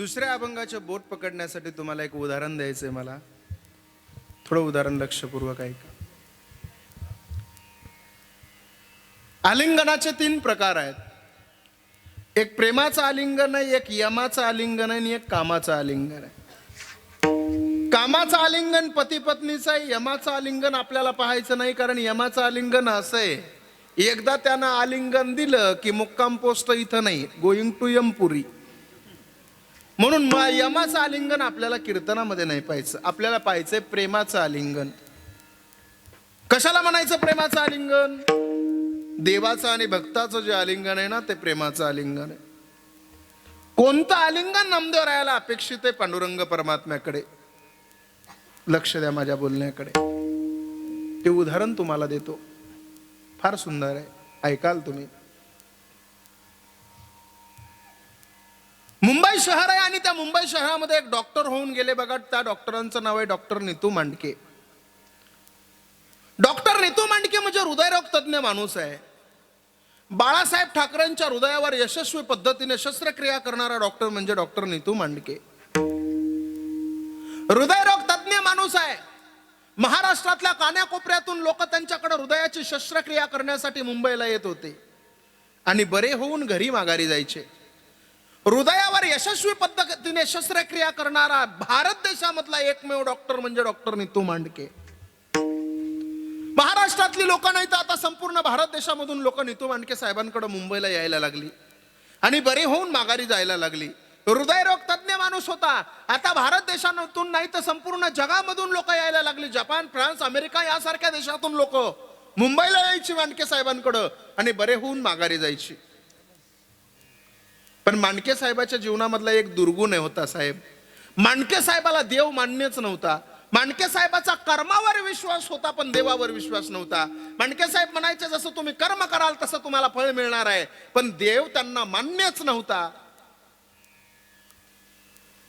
दुसऱ्या अभंगाचे बोट पकडण्यासाठी तुम्हाला एक उदाहरण द्यायचंय मला. थोडं उदाहरण लक्षपूर्वक ऐका. आलिंगनाचे तीन प्रकार आहेत. एक प्रेमाचं आलिंगन आहे एक यमाचं आलिंगन आहे आणि एक कामाचं आलिंगन आहे. कामाचं आलिंगन पती पत्नीचं आहे यमाचं आलिंगन आपल्याला पाहायचं नाही कारण यमाचं आलिंगन असं आहे. एकदा त्यानं आलिंगन दिलं की मुक्काम पोस्ट इथं नाही गोइंग टू यमपुरी. म्हणून यमाचं आलिंगन आपल्याला कीर्तनामध्ये नाही पाहायचं. आपल्याला पाहायचंय प्रेमाचं आलिंगन. कशाला म्हणायचं प्रेमाचं आलिंगन? देवाचं आणि भक्ताचं जे आलिंगन आहे ना ते प्रेमाचं आलिंगन आहे. कोणतं आलिंगन नामदेव राहायला अपेक्षित आहे पांडुरंग परमात्म्याकडे? लक्ष द्या माझ्या बोलण्याकडे. ते उदाहरण तुम्हाला देतो. फार सुंदर आहे. ऐकाल तुम्ही? मुंबई शहर आहे आणि त्या मुंबई शहरामध्ये एक डॉक्टर होऊन गेले बघा. त्या डॉक्टरांचं नाव आहे डॉक्टर नितू मांडके. डॉक्टर नितू मांडके म्हणजे हृदयरोग तज्ज्ञ माणूस आहे. बाळासाहेब ठाकरेंच्या हृदयावर यशस्वी पद्धतीने शस्त्रक्रिया करणारा डॉक्टर म्हणजे डॉक्टर नितू मांडके. हृदयरोग तज्ज्ञ माणूस आहे. महाराष्ट्रातल्या कान्याकोपऱ्यातून लोक त्यांच्याकडे हृदयाची शस्त्रक्रिया करण्यासाठी मुंबईला येत होते. आणि बरे होऊन घरी माघारी जायचे. हृदयावर यशस्वी पद्धतीने शस्त्रक्रिया करणारा भारत देशामधला एकमेव डॉक्टर म्हणजे डॉक्टर नितू मांडके. महाराष्ट्रातली लोक नाही तर आता संपूर्ण भारत देशामधून लोक नितू मांडके साहेबांकडे मुंबईला यायला लागली. आणि बरी होऊन माघारी जायला लागली. हृदयरोग तज्ज्ञ माणूस होता. आता भारत देशातून नाही तर संपूर्ण जगामधून लोक यायला लागली. जपान फ्रान्स अमेरिका यासारख्या देशातून लोक मुंबईला यायची मांडके साहेबांकडं. आणि बरे होऊन माघारी जायची. पण मांडके साहेबाच्या जीवनामधला एक दुर्गुण आहे होता साहेब. मांडके साहेबाला देव मान्यच नव्हता. मांडके साहेबाचा कर्मावर विश्वास होता पण देवावर विश्वास नव्हता. मांडके साहेब म्हणायचे जसं तुम्ही कर्म कराल तसं तुम्हाला फळ मिळणार आहे. पण देव त्यांना मान्यच नव्हता.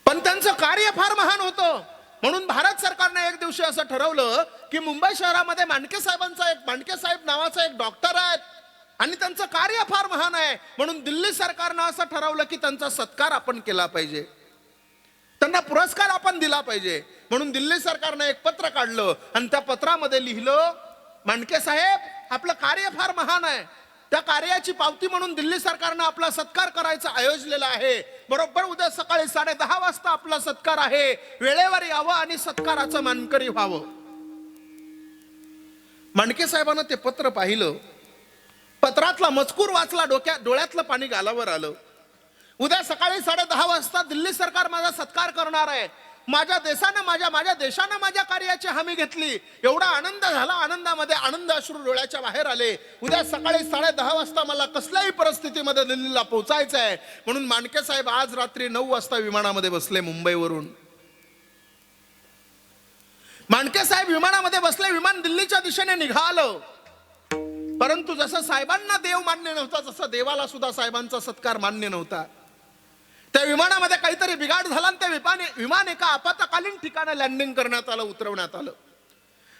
पण त्यांचं कार्य फार महान होतं. म्हणून भारत सरकारने एक दिवशी असं ठरवलं की मुंबई शहरामध्ये मांडके साहेबांचा एक मांडके साहेब नावाचा एक डॉक्टर आहेत. आणि त्यांचं कार्य फार महान आहे. म्हणून दिल्ली सरकारनं असं ठरवलं की त्यांचा सत्कार आपण केला पाहिजे. त्यांना पुरस्कार आपण दिला पाहिजे. म्हणून दिल्ली सरकारनं एक पत्र काढलं आणि त्या पत्रामध्ये लिहिलं मांडके साहेब आपलं कार्य फार महान आहे. त्या कार्याची पावती म्हणून दिल्ली सरकारनं आपला सत्कार करायचा आयोजलेला आहे. बरोबर उद्या सकाळी साडे दहा वाजता आपला सत्कार आहे. वेळेवर यावं आणि सत्काराचं मानकरी व्हावं. मांडके साहेबांना ते पत्र पाहिलं. पत्रातला मजकूर वाचला डोक्यात डोळ्यातलं पाणी गालावर आलं. उद्या सकाळी साडे दहा वाजता दिल्ली सरकार माझा सत्कार करणार आहे. माझ्या देशानं माझ्या माझ्या देशानं माझ्या कार्याची हमी घेतली. एवढा आनंद झाला आनंदामध्ये आनंद अश्रू डोळ्याच्या बाहेर आले. उद्या सकाळी साडे दहा वाजता मला कसल्याही परिस्थितीमध्ये दिल्लीला पोहोचायचं आहे. म्हणून मांडके साहेब आज रात्री नऊ वाजता विमानामध्ये बसले मुंबईवरून. मांडके साहेब विमानामध्ये बसले विमान दिल्लीच्या दिशेने निघालं. परंतु जसं साहेबांना देव मान्य नव्हता जसं देवाला सुद्धा साहेबांचा सत्कार मान्य नव्हता. त्या विमानामध्ये काहीतरी बिघाड झाला आणि त्या विमाने विमान एका आपत्कालीन ठिकाणी लँडिंग करण्यात आलं उतरवण्यात आलं.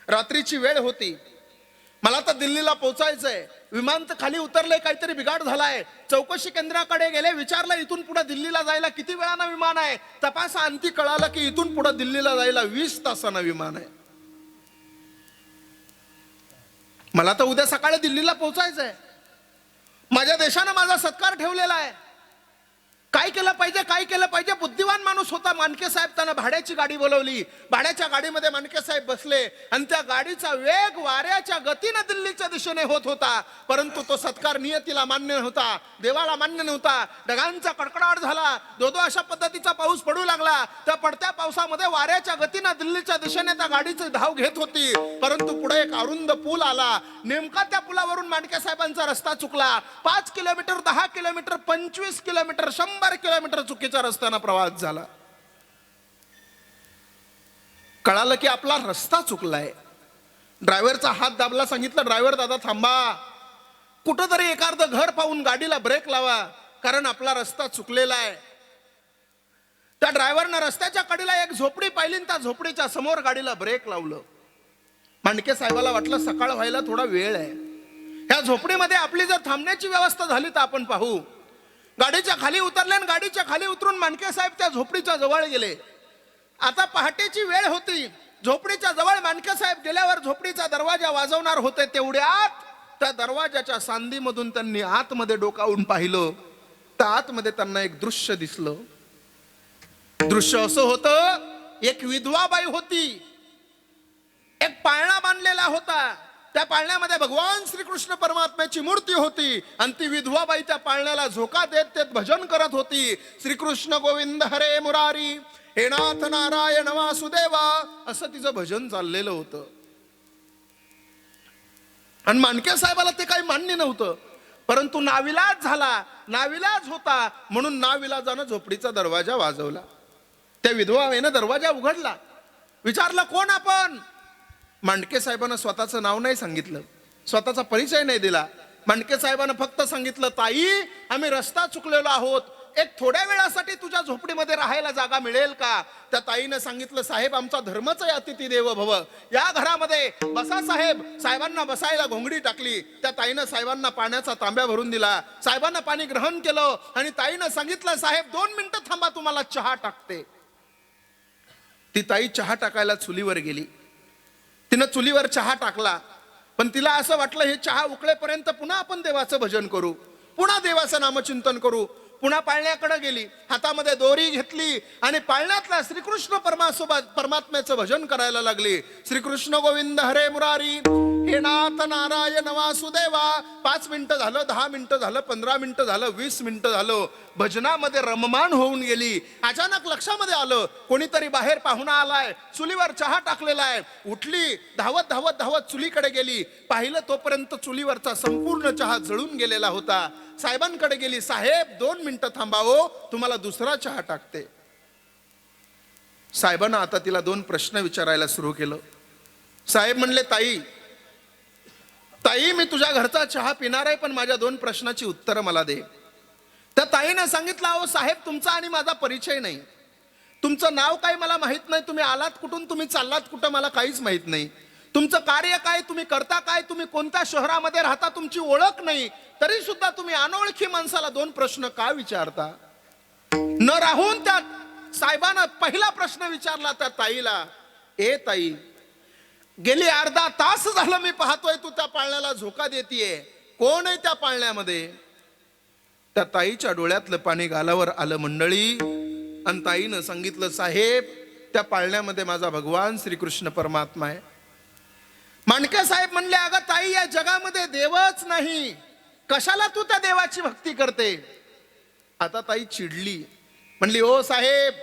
रात्रीची वेळ होती. मला तर दिल्लीला पोहोचायचंय. विमान तर खाली उतरलंय काहीतरी बिघाड झालाय. चौकशी केंद्राकडे गेले विचारलं इथून पुढे दिल्लीला जायला किती वेळानं विमान आहे? तपासा आणखी कळालं की इथून पुढे दिल्लीला जायला वीस तासानं विमान आहे. मला तर उद्या सकाळी दिल्लीला पोहोचायचं आहे माझ्या देशानं माझा सत्कार ठेवलेला आहे. काय केलं पाहिजे काय केलं पाहिजे? बुद्धिवान माणूस होता. मानके साहेब त्यांना भाड्याची गाडी बोलवली. भाड्याच्या गाडीमध्ये मानके साहेब बसले. आणि त्या गाडीचा वेग वाऱ्याच्या गतीनं दिल्लीच्या दिशेने होत होता. परंतु तो सत्कार नियतीला मान्य नव्हता देवाला मान्य नव्हता. ढगांचा कडकडाट झाला. दो दो अशा पद्धतीचा पाऊस पडू लागला. त्या पडत्या पावसामध्ये वाऱ्याच्या गतीनं दिल्लीच्या दिशेने त्या गाडीची धाव घेत होती. परंतु पुढे एक अरुंद पूल आला. नेमका त्या पुलावरून मांडके साहेबांचा रस्ता चुकला. पाच किलोमीटर दहा किलोमीटर पंचवीस किलोमीटर शंभर किलोमीटर चुकीच्या रस्त्यानं प्रवास झाला. कळालं की आपला रस्ता चुकलाय. ड्रायव्हरचा हात दाबला सांगितलं ड्रायव्हर दादा थांबा. कुठंतरी एखादं घर पाहून गाडीला ब्रेक लावा कारण आपला रस्ता चुकलेला आहे. त्या ड्रायव्हरनं रस्त्याच्या कडीला एक झोपडी पाहिली त्या झोपडीच्या समोर गाडीला ब्रेक लावलं. मांडके साहेबाला वाटलं सकाळ व्हायला थोडा वेळ आहे. ह्या झोपडीमध्ये आपली जर थांबण्याची व्यवस्था झाली तर आपण पाहू. गाडीच्या खाली उतरले आणि गाडीच्या खाली उतरून मानके साहेब त्या झोपडीच्या जवळ गेले. आता पहाटेची वेळ होती. झोपडीच्या जवळ मानके साहेब गेल्यावर झोपडीचा दरवाजा वाजवणार होते तेवढ्यात त्या दरवाजाच्या सांदीमधून त्यांनी आतमध्ये डोकावून पाहिलं. तर आतमध्ये त्यांना एक दृश्य दिसलं. दृश्य असं होतं एक विधवा बाई होती. एक पाळणा बांधलेला होता. त्या पाळण्यामध्ये भगवान श्रीकृष्ण परमात्म्याची मूर्ती होती. आणि ती विधवाबाई त्या पाळण्याला झोका देत ते भजन करत होती. श्रीकृष्ण गोविंद हरे मुरारी हे नाथ नारायण वासुदेवा असं तिचं भजन चाललेलं होतं. आणि मानके साहेबाला ते काही मान्य नव्हतं. परंतु नाविलाज झाला. नाविलाज होता. म्हणून नाविलाजानं झोपडीचा दरवाजा वाजवला. त्या विधवावेनं दरवाजा उघडला. विचारलं कोण आपण? मांडके साहेबांना स्वतःचं नाव नाही सांगितलं. स्वतःचा परिचय नाही दिला. मांडके साहेबांना फक्त सांगितलं ताई आम्ही रस्ता चुकलेलो आहोत. एक थोड्या वेळासाठी तुझ्या झोपडीमध्ये राहायला जागा मिळेल का? त्या ताईनं सांगितलं साहेब आमचा धर्मच आहे अतिथी देव भव या घरामध्ये बसा साहेब. साहेबांना बसायला घोंगडी टाकली. त्या ताईनं साहेबांना पाण्याचा तांब्या भरून दिला. साहेबांना पाणी ग्रहण केलं आणि ताईनं सांगितलं साहेब दोन मिनिटं थांबा तुम्हाला चहा टाकते. ती ताई चहा टाकायला चुलीवर गेली. तिनं चुलीवर चहा टाकला. पण तिला असं वाटलं हे चहा उकळेपर्यंत पुन्हा आपण देवाचं भजन करू पुन्हा देवाचं नामचिंतन करू. पुन्हा पाळण्याकडे गेली. हातामध्ये दोरी घेतली आणि पाळण्यातल्या श्रीकृष्ण परमासोबत परमात्म्याचं भजन करायला लागली. श्रीकृष्ण गोविंद हरे मुरारी. हे नाथ नारायण वासुदेवा. पाच मिनिटं झालं दहा मिनिटं झालं पंधरा मिनिटं झालं वीस मिनिटं झालं. भजनामध्ये रममान होऊन गेली. अचानक लक्षामध्ये आलं कोणीतरी बाहेर पाहुणा आलाय. चुलीवर चहा टाकलेला आहे. उठली धावत धावत धावत चुलीकडे गेली. पाहिलं तोपर्यंत चुलीवरचा संपूर्ण चहा जळून गेलेला होता. साहेबांकडे गेली साहेब दोन मिनिटं थांबावो तुम्हाला दुसरा चहा टाकते. साहेबांना आता तिला दोन प्रश्न विचारायला सुरू केलं. साहेब म्हणले ताई ताई मी तुझ्या घरचा चहा पिणार आहे पण माझ्या दोन प्रश्नाची उत्तरं मला दे. त्या ताईनं सांगितलं अहो साहेब तुमचा आणि माझा परिचय नाही. तुमचं नाव काय मला माहीत नाही. तुम्ही आलात कुठून? तुम्ही चाललात कुठं? मला काहीच माहीत नाही. तुमचं कार्य काय तुम्ही करता काय तुम्ही कोणत्या शहरामध्ये राहता तुमची ओळख नाही तरी सुद्धा तुम्ही अनोळखी माणसाला दोन प्रश्न का विचारता? न राहून त्या साहेबानं पहिला प्रश्न विचारला त्या ताईला ए ताई गेली अर्धा तास झालं मी पाहतोय तू त्या पाळण्याला झोका देतीये. कोण आहे त्या पाळण्यामध्ये? त्या ताईच्या डोळ्यातलं पाणी गालावर आलं मंडळी आणि ताईनं सांगितलं साहेब त्या पाळण्यामध्ये माझा भगवान श्रीकृष्ण परमात्मा आहे. मांडके साहेब म्हणले अगं ताई या जगामध्ये देवच नाही. कशाला तू त्या देवाची भक्ती करते? आता ताई चिडली. म्हणली ओ साहेब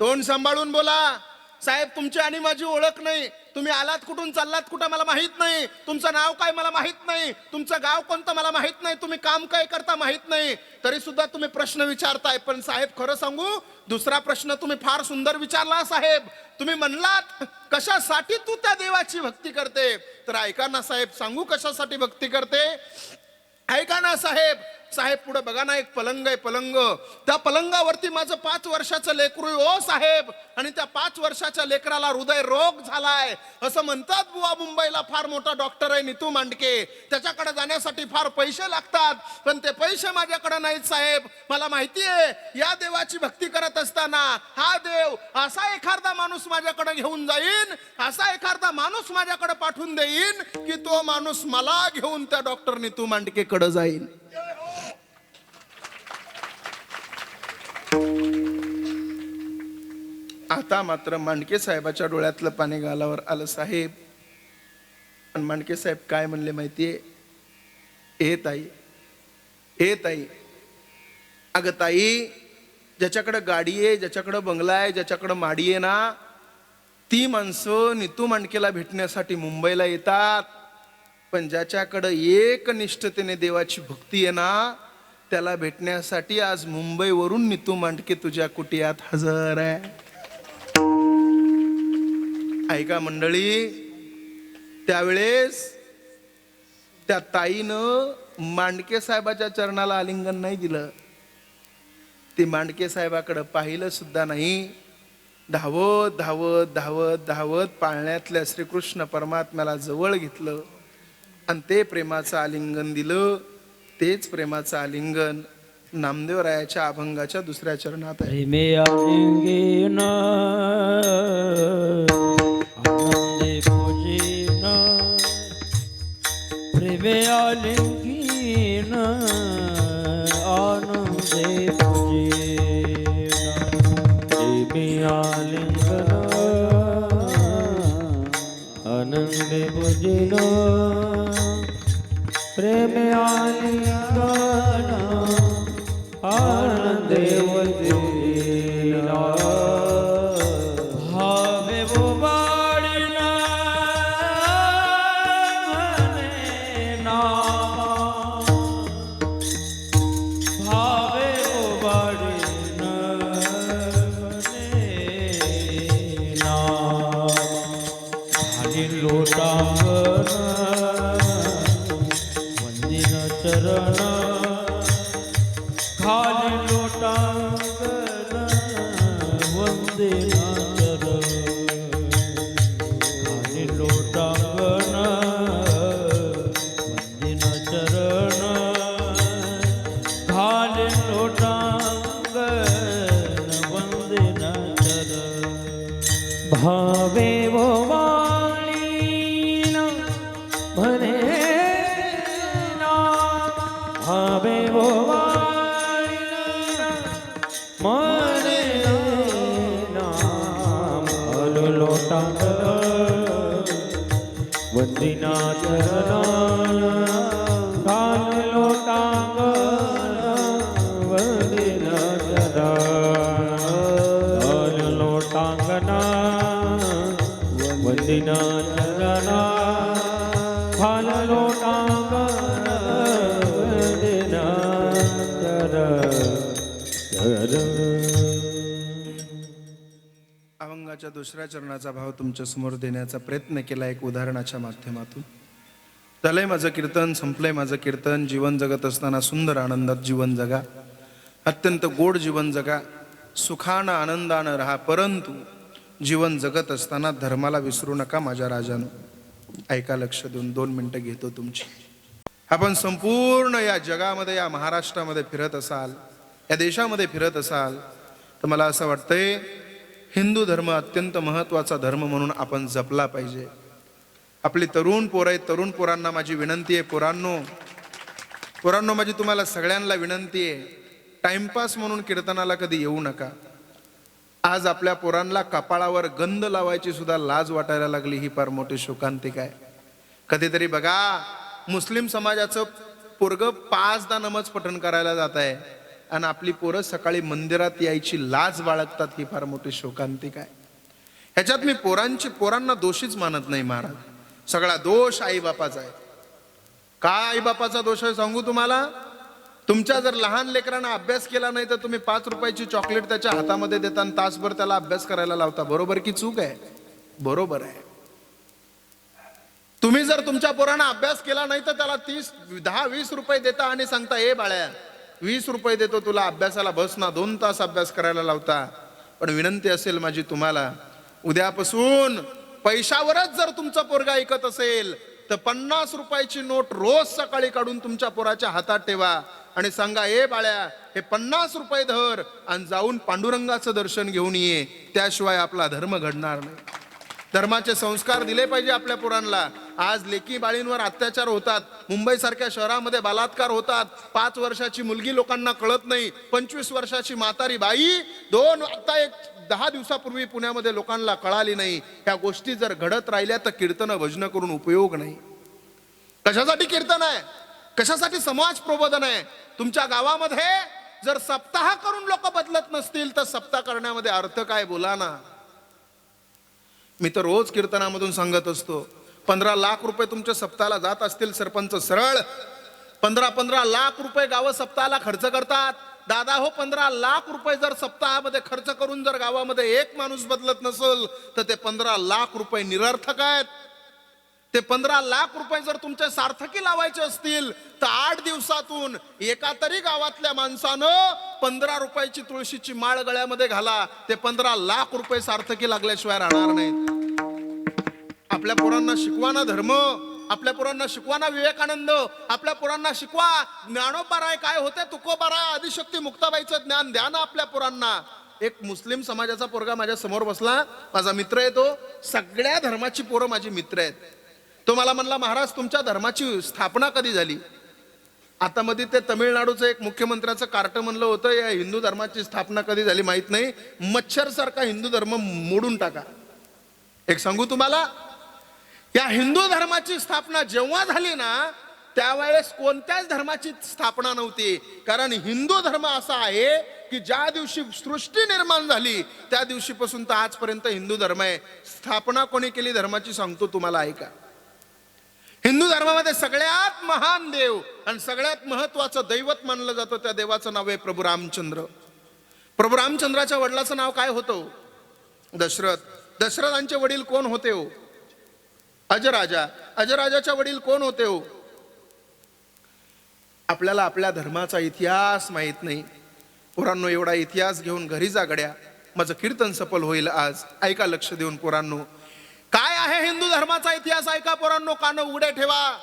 तोंड सांभाळून बोला. साहेब तुमची आणि माझी ओळख नाही. तुम्ही आलात कुठून चाललात कुठं मला माहीत नाही. तुमचं नाव काय मला माहीत नाही. तुमचं गाव कोणतं मला माहीत नाही. तुम्ही काम काय करता माहीत नाही. तरी सुद्धा तुम्ही प्रश्न विचारताय. पण साहेब खरं सांगू दुसरा प्रश्न तुम्ही फार सुंदर विचारला साहेब. तुम्ही म्हणलात कशासाठी तू त्या देवाची भक्ती करते? तर ऐका ना साहेब सांगू कशासाठी भक्ती करते? ऐका ना साहेब साहेब पुढे बघा ना एक पलंग आहे पलंग. त्या पलंगावरती माझं पाच वर्षाचं लेकरू ओ साहेब. आणि त्या पाच वर्षाच्या लेकराला हृदय रोग झालाय. असं म्हणतात बुवा मुंबईला फार मोठा डॉक्टर आहे नितू मांडके. त्याच्याकडे जाण्यासाठी फार पैसे लागतात. पण ते पैसे माझ्याकडे नाहीत साहेब. मला माहिती आहे या देवाची भक्ती करत असताना हा देव असा एखादा माणूस माझ्याकडे घेऊन जाईन असा एखादा माणूस माझ्याकडे पाठवून देईन की तो माणूस मला घेऊन त्या डॉक्टर नितू मांडकेकडे जाईल आता मात्र मांडके साहेबाच्या डोळ्यातलं पाणी गालावर आलं साहेब. आणि मांडके साहेब काय म्हणले माहितीये? ए ताई. ए ताई. अगं ताई ज्याच्याकडं गाडी आहे ज्याच्याकडं बंगला आहे ज्याच्याकडं माडी आहे ना ती माणसं नितू मांडकेला भेटण्यासाठी मुंबईला येतात. पण ज्याच्याकडं एक निष्ठतेने देवाची भक्ती आहे ना त्याला भेटण्यासाठी आज मुंबईवरून नितू मांडके तुझ्या कुटियात हजर आहे. ऐका मंडळी त्यावेळेस त्या ताईनं मांडके साहेबाच्या चरणाला आलिंगन नाही दिलं. ती मांडके साहेबाकडे पाहिलं सुद्धा नाही. धावत धावत धावत धावत पाळण्यातल्या श्रीकृष्ण परमात्म्याला जवळ घेतलं. आणि ते प्रेमाचं आलिंगन दिलं. तेच प्रेमाचं आलिंगन नामदेवरायाच्या अभंगाच्या दुसऱ्या चरणात आहे. प्रेमे आलिंगेन प्रेमे आलिंगेन प्रेमे भावे अवंगाच्या अभंगाच्या दुसऱ्या चरणाचा भाव तुमच्यासमोर देण्याचा प्रयत्न केला एक उदाहरणाच्या माध्यमातून. झालंय माझं कीर्तन संपलंय माझं कीर्तन जीवन जगत असताना सुंदर आनंदात जीवन जगा. अत्यंत गोड जीवन जगा. सुखानं आनंदानं राहा परंतु जीवन जगत असताना धर्माला विसरू नका माझ्या राजानं. ऐका लक्ष देऊन दोन मिनटं घेतो तुमची. आपण संपूर्ण या जगामध्ये या महाराष्ट्रामध्ये फिरत असाल या देशामध्ये फिरत असाल तर मला असं वाटतंय हिंदू धर्म अत्यंत महत्त्वाचा धर्म म्हणून आपण जपला पाहिजे. आपली तरुण पोरं आहेत तरुण पोरांना माझी विनंती आहे पोरांनो. पोरांनो माझी तुम्हाला सगळ्यांना विनंती आहे टाइमपास म्हणून कीर्तनाला कधी येऊ नका. आज आपल्या पोरांना कपाळावर गंध लावायची सुद्धा लाज वाटायला लागली ही फार मोठी शोकांतिक आहे. कधीतरी बघा मुस्लिम समाजाचं पोरग पाचदा नमज पठण करायला जात आहे आणि आपली पोरं सकाळी मंदिरात यायची लाज बाळगतात ही फार मोठी शोकांतिक आहे. ह्याच्यात मी पोरांची पोरांना दोषीच मानत नाही महाराज. सगळा दोष आईबापाचा आहे. का आईबापाचा दोष आहे सांगू तुम्हाला? तुमच्या जर लहान लेकरांना अभ्यास केला नाही तर तुम्ही पाच रुपयाची चॉकलेट त्याच्या हातामध्ये देता आणि तासभर त्याला अभ्यास करायला लावता. बरोबर की चूक आहे? बरोबर आहे. तुम्ही जर तुमच्या पोरांना अभ्यास केला नाही तर त्याला तीस दहा वीस रुपये देता आणि सांगता ए बाळ्या वीस रुपये देतो तुला अभ्यासाला बस ना दोन तास अभ्यास करायला लावता. पण विनंती असेल माझी तुम्हाला उद्यापासून पैशावरच जर तुमचा पोरगा ऐकत असेल तर पन्नास रुपयाची नोट रोज सकाळी काढून तुमच्या पोराच्या हातात ठेवा. आणि सांगा ए बाळ्या हे पन्नास रुपये धर आणि जाऊन पांडुरंगाचं दर्शन घेऊन ये. त्याशिवाय आपला धर्म घडणार नाही. धर्माचे संस्कार दिले पाहिजे आपल्या पुरांना आज लेकी बाळींवर अत्याचार होतात. मुंबई सारख्या शहरामध्ये बलात्कार होतात. पाच वर्षाची मुलगी लोकांना कळत नाही. पंचवीस वर्षाची म्हातारी बाई दोन आता एक दहा दिवसापूर्वी पुण्यामध्ये लोकांना कळाली नाही. ह्या गोष्टी जर घडत राहिल्या तर कीर्तन भजन करून उपयोग नाही. कशासाठी कीर्तन आहे? कशासाठी समाज प्रबोधन आहे? तुमच्या गावामध्ये जर सप्ताह करून लोक बदलत नसतील तर सप्ताह करण्यामध्ये अर्थ काय? बोला ना. मी तर रोज कीर्तनामधून सांगत असतो पंधरा लाख रुपये तुमच्या सप्ताहाला जात असतील सरपंच सरळ. पंधरा पंधरा लाख रुपये गावं सप्ताहाला खर्च करतात. दादा हो पंधरा लाख रुपये जर सप्ताहामध्ये खर्च करून जर गावामध्ये एक माणूस बदलत नसेल तर ते पंधरा लाख रुपये निरर्थक आहेत. ते पंधरा लाख रुपये जर तुमच्या सार्थकी लावायचे असतील तर आठ दिवसातून एका तरी गावातल्या माणसानं पंधरा रुपयाची तुळशीची माळ गळ्यामध्ये घाला. ते पंधरा लाख रुपये सार्थकी लागल्याशिवाय राहणार नाहीत. आपल्या पोरांना शिकवाना धर्म. आपल्या पोरांना शिकवाना विवेकानंद. आपल्या पोरांना शिकवा ज्ञानोबाराय काय होते? तुकोबाराय आदिशक्ती मुक्ताबाईचं ज्ञान द्या ना आपल्या पोरांना. एक मुस्लिम समाजाचा पोरगा माझ्यासमोर बसला. माझा मित्र आहे तो. सगळ्या धर्माची पोरं माझी मित्र आहेत. तो मला म्हणला महाराज तुमच्या धर्माची स्थापना कधी झाली? आता मध्ये ते तमिळनाडूचं एक मुख्यमंत्र्याचं कार्ट म्हणलं होतं या हिंदू धर्माची स्थापना कधी झाली माहीत नाही. मच्छर सारखा हिंदू धर्म मोडून टाका. एक सांगू तुम्हाला? या हिंदू धर्माची स्थापना जेव्हा झाली ना त्यावेळेस कोणत्याच धर्माची स्थापना नव्हती. कारण हिंदू धर्म असा आहे की ज्या दिवशी सृष्टी निर्माण झाली त्या दिवशीपासून तर आजपर्यंत हिंदू धर्म आहे. स्थापना कोणी केली धर्माची सांगतो तुम्हाला ऐका. हिंदू धर्मामध्ये सगळ्यात महान देव आणि सगळ्यात महत्वाचं दैवत मानलं जातं त्या देवाचं नाव आहे प्रभू रामचंद्र. प्रभू रामचंद्राच्या वडिलाचं नाव काय होतं? दशरथ. दशरथांचे वडील कोण होते हो? अजराजा. अजराजाच्या वडील कोण होते हो? आपल्याला आपल्या धर्माचा इतिहास माहीत नाही. पोरांनो एवढा इतिहास घेऊन घरी जा गड्या. माझं कीर्तन सफल होईल आज. ऐका लक्ष देऊन पोरांनो. काय आहे हिंदू धर्माचा इतिहास? ऐका पोरांनो कानं उघडे ठेवा.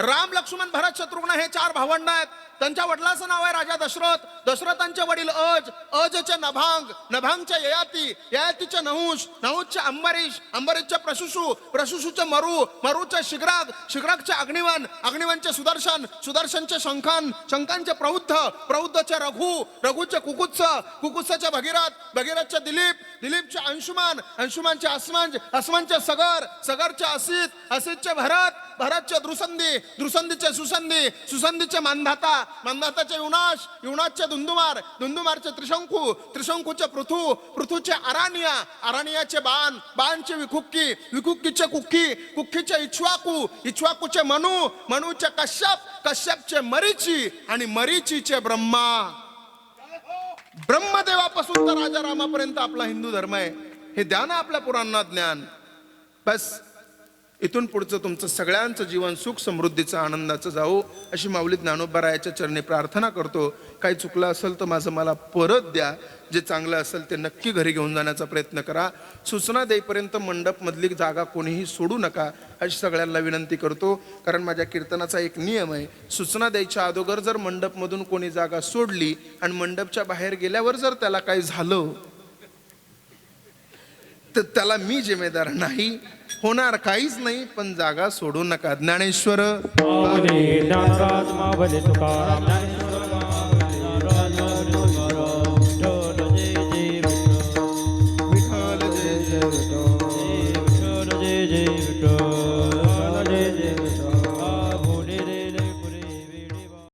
राम लक्ष्मण भरत शत्रुघ्न हे चार भावंड आहेत. त्यांच्या वडिलाचं नाव आहे राजा दशरथ. दशरथांचे वडील अज अजचे नभांग नभांगचे ययाती ययातीचे नहुष नहुषचे अंबरीश अंबरीशचे प्रशुषू प्रशुषूचे मरु मरुचे शिग्राग शिग्रागचे अग्निवन अग्निवनचे सुदर्शन सुदर्शनचे शंखन शंखांचे प्रौद्ध प्रौद्धचे रघु रघुचे कुकुत्स कुकुत्साचे भगीरथ भगीरथचे दिलीप दिलीपचे अंशुमान अंशुमानचे अस्मंज अस्मानचे सगर सगरचे असित असितचे भरत भरतच्या द्रुसंधी द्रुसंधीचे सुसंधी सुसंधीचे मानधाता मानधाताचे युनाश युनाशचे धुंदुमार धुंदुमारचे त्रिशंकू त्रिशंकूचे पृथू पृथूचे अरानिया अरानियाचे बाण बाणचे विकुक्की विकुक्कीचे कुक्की कुक्कीचे इच्छवाकू इच्छवाकूचे मनू मनूचे कश्यप कश्यपचे मरीची आणि मरीचीचे ब्रह्मा. ब्रह्मदेवापासून तर राजा रामापर्यंत आपला हिंदू धर्म आहे. हे द्या ना आपल्या पुराणात ज्ञान. बस इथून पुढचं तुमचं सगळ्यांचं जीवन सुख समृद्धीचं आनंदाचं जावो अशी माऊली ज्ञानोबरायाच्या चरणी प्रार्थना करतो. काही चुकलं असेल तर माझं मला परत द्या. जे चांगलं असेल ते नक्की घरी घेऊन जाण्याचा प्रयत्न करा. सूचना देईपर्यंत मंडपमधली जागा कोणीही सोडू नका अशी सगळ्यांना विनंती करतो. कारण माझ्या कीर्तनाचा एक नियम आहे सूचना द्यायच्या अगोदर जर मंडपमधून कोणी जागा सोडली आणि मंडपच्या बाहेर गेल्यावर जर त्याला काही झालं तर त्याला मी जिम्मेदार नाही. होणार काहीच नाही पण जागा सोडू नका. ज्ञानेश्वर. ज्ञानेश्वर